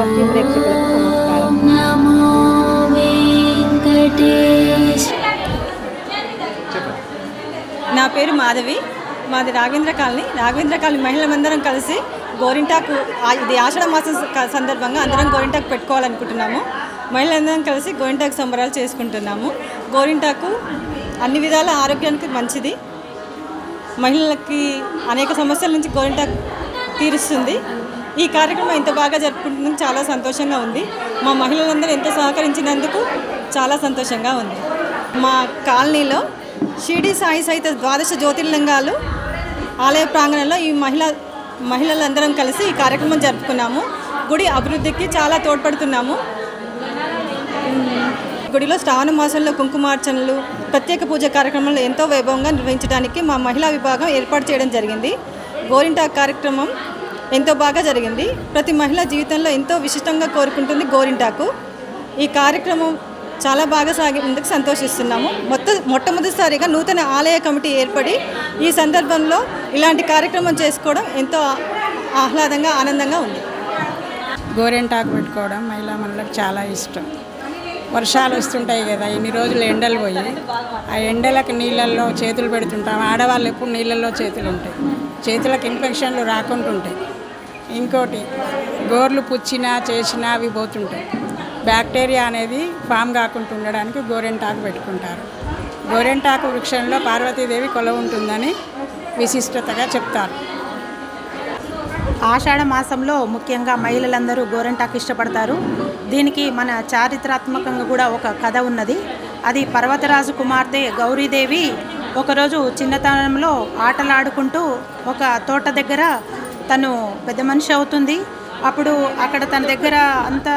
భక్తి ప్రేక్షకులకు నమస్కారం. నమో వెంకటేశ. నా పేరు మాధవి. మాది రాఘవేంద్ర కాలనీ. రాఘవేంద్ర కాలనీ మహిళలందరం కలిసి గోరింటాకు ఇది ఆషాఢ మాసం సందర్భంగా అందరం గోరింటాకు పెట్టుకోవాలనుకుంటున్నాము. మహిళలందరం కలిసి గోరింటాకు సంబరాలు చేసుకుంటున్నాము. గోరింటాకు అన్ని విధాల ఆరోగ్యానికి మంచిది. మహిళలకి అనేక సమస్యల నుంచి గోరింటాకు తీరుస్తుంది. ఈ కార్యక్రమం ఇంత బాగా జరుపుకుంటున్నందుకు చాలా సంతోషంగా ఉంది. మా మహిళలందరూ ఎంతో సహకరించినందుకు చాలా సంతోషంగా ఉంది. మా కాలనీలో షిరిడి సాయి సహిత ద్వాదశ జ్యోతిర్లింగాలు ఆలయ ప్రాంగణంలో ఈ మహిళ మహిళలందరం కలిసి ఈ కార్యక్రమం జరుపుకున్నాము. గుడి అభివృద్ధికి చాలా తోడ్పడుతున్నాము. గుడిలో శ్రావణ మాసంలో కుంకుమార్చనలు ప్రత్యేక పూజ కార్యక్రమాలు ఎంతో వైభవంగా నిర్వహించడానికి మా మహిళా విభాగం ఏర్పాటు చేయడం జరిగింది. గోరింటా కార్యక్రమం ఎంతో బాగా జరిగింది. ప్రతి మహిళ జీవితంలో ఎంతో విశిష్టంగా కోరుకుంటుంది గోరింటాకు. ఈ కార్యక్రమం చాలా బాగా సాగినందుకు సంతోషిస్తున్నాము. మొత్తం మొట్టమొదటిసారిగా నూతన ఆలయ కమిటీ ఏర్పడి ఈ సందర్భంలో ఇలాంటి కార్యక్రమం చేసుకోవడం ఎంతో ఆహ్లాదంగా ఆనందంగా ఉంది. గోరింటాకు పెట్టుకోవడం మహిళా మనలకు చాలా ఇష్టం. వర్షాలు వస్తుంటాయి కదా ఇన్ని రోజులు ఎండలు పోయి ఆ ఎండలకు నీళ్ళల్లో చేతులు పెడుతుంటాం. ఆడవాళ్ళు ఎప్పుడు నీళ్ళల్లో చేతులు ఉంటాయి చేతులకు ఇన్ఫెక్షన్లు రాకుండా ఉంటాయి ఇంకోటి గోర్లు పుచ్చినా చేసినా అవి పోతుంటాయి. బ్యాక్టీరియా అనేది ఫామ్ కాకుండా ఉండడానికి గోరెంటాకు పెట్టుకుంటారు. గోరెంటాకు వృక్షంలో పార్వతీదేవి కొల ఉంటుందని విశిష్టతగా చెప్తారు. ఆషాఢ మాసంలో ముఖ్యంగా మహిళలందరూ గోరెంటాకు ఇష్టపడతారు. దీనికి మన చారిత్రాత్మకంగా కూడా ఒక కథ ఉన్నది. అది పర్వతరాజు కుమార్తె గౌరీదేవి ఒకరోజు చిన్నతనంలో ఆటలాడుకుంటూ ఒక తోట దగ్గర తను పెద్ద మనిషి అవుతుంది. అప్పుడు అక్కడ తన దగ్గర అంతా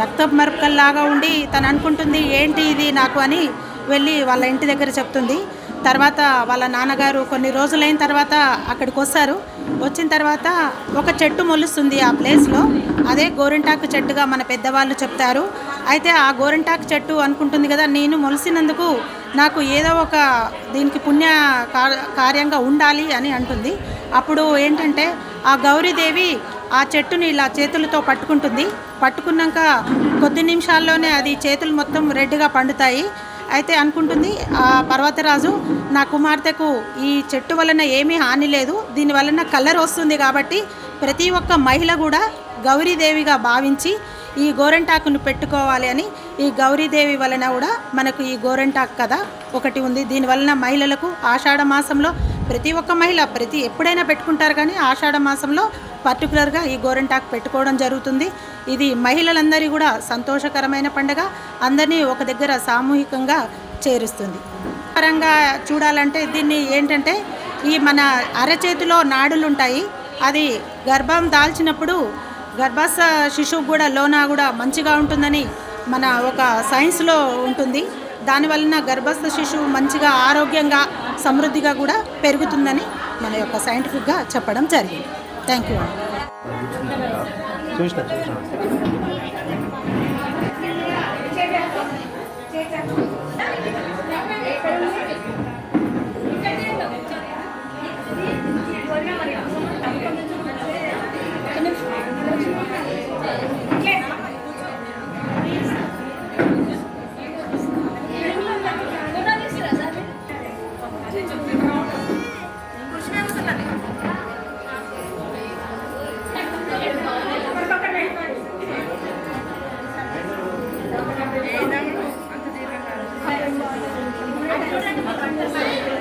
రక్త మరకల్లాగా ఉండి తను అనుకుంటుంది ఏంటి ఇది నాకు అని వెళ్ళి వాళ్ళ ఇంటి దగ్గర చెప్తుంది. తర్వాత వాళ్ళ నాన్నగారు కొన్ని రోజులైన తర్వాత అక్కడికి వస్తారు. వచ్చిన తర్వాత ఒక చెట్టు మొలుస్తుంది ఆ ప్లేస్లో. అదే గోరింటాకు చెట్టుగా మన పెద్దవాళ్ళు చెప్తారు. అయితే ఆ గోరింటాకు చెట్టు అనుకుంటుంది కదా నేను మొలిసినందుకు నాకు ఏదో ఒక దీనికి పుణ్య కార్యంగా ఉండాలి అని అంటుంది. అప్పుడు ఏంటంటే ఆ గౌరీదేవి ఆ చెట్టుని ఇలా చేతులతో పట్టుకుంటుంది. పట్టుకున్నాక కొద్ది నిమిషాల్లోనే అది చేతులు మొత్తం రెడ్గా పండుతాయి. అయితే అనుకుంటుంది ఆ పర్వతరాజు నా కుమార్తెకు ఈ చెట్టు వలన ఏమీ హాని లేదు. దీని వలన కలర్ వస్తుంది కాబట్టి ప్రతి ఒక్క మహిళ కూడా గౌరీదేవిగా భావించి ఈ గోరెంటాకును పెట్టుకోవాలి అని ఈ గౌరీదేవి వలన కూడా మనకు ఈ గోరంటాక్ కథ ఒకటి ఉంది. దీని వలన మహిళలకు ఆషాఢ మాసంలో ప్రతి ఒక్క మహిళ ప్రతి ఎప్పుడైనా పెట్టుకుంటారు కానీ ఆషాఢ మాసంలో పర్టికులర్గా ఈ గోరంటాక్ పెట్టుకోవడం జరుగుతుంది. ఇది మహిళలందరి కూడా సంతోషకరమైన పండుగ. అందరినీ ఒక దగ్గర సామూహికంగా చేరుస్తుంది. పరంగా చూడాలంటే దీన్ని ఏంటంటే ఈ మన అరచేతిలో నాడులు ఉంటాయి అది గర్భం దాల్చినప్పుడు గర్భస్థ శిశువు కూడా లోన కూడా మంచిగా ఉంటుందని మన ఒక సైన్స్లో ఉంటుంది. దానివలన గర్భస్థ శిశువు మంచిగా ఆరోగ్యంగా సమృద్ధిగా కూడా పెరుగుతుందని మన యొక్క సైంటిఫిక్గా చెప్పడం జరిగింది. Thank you Terima kasih.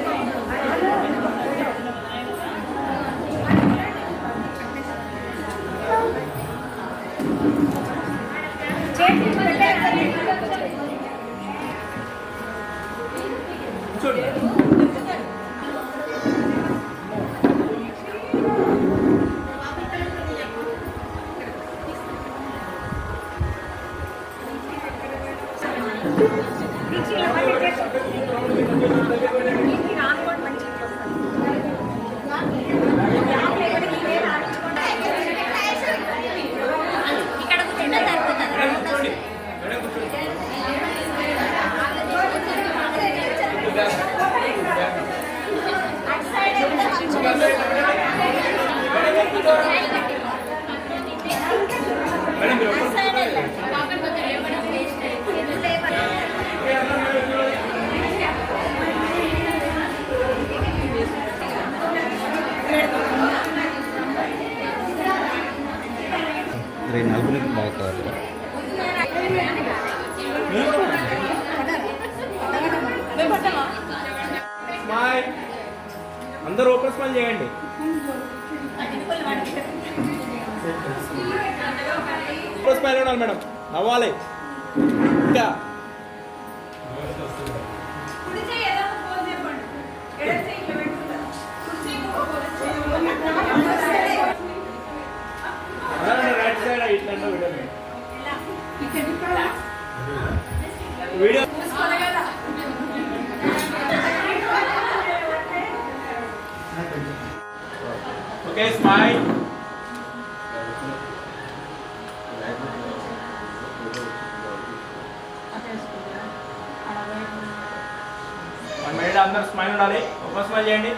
Smile అందరూ ఓపెన్ స్మైల్ చేయండి. ఓపెన్ స్మైల్ ఉండాలి మేడం. నవ్వాలి. ఇంకా. ఓకే స్మైల్ వన్ మినిట్ అందరు స్మైల్ ఉండాలి. ఓపెన్ స్మైల్ చేయండి.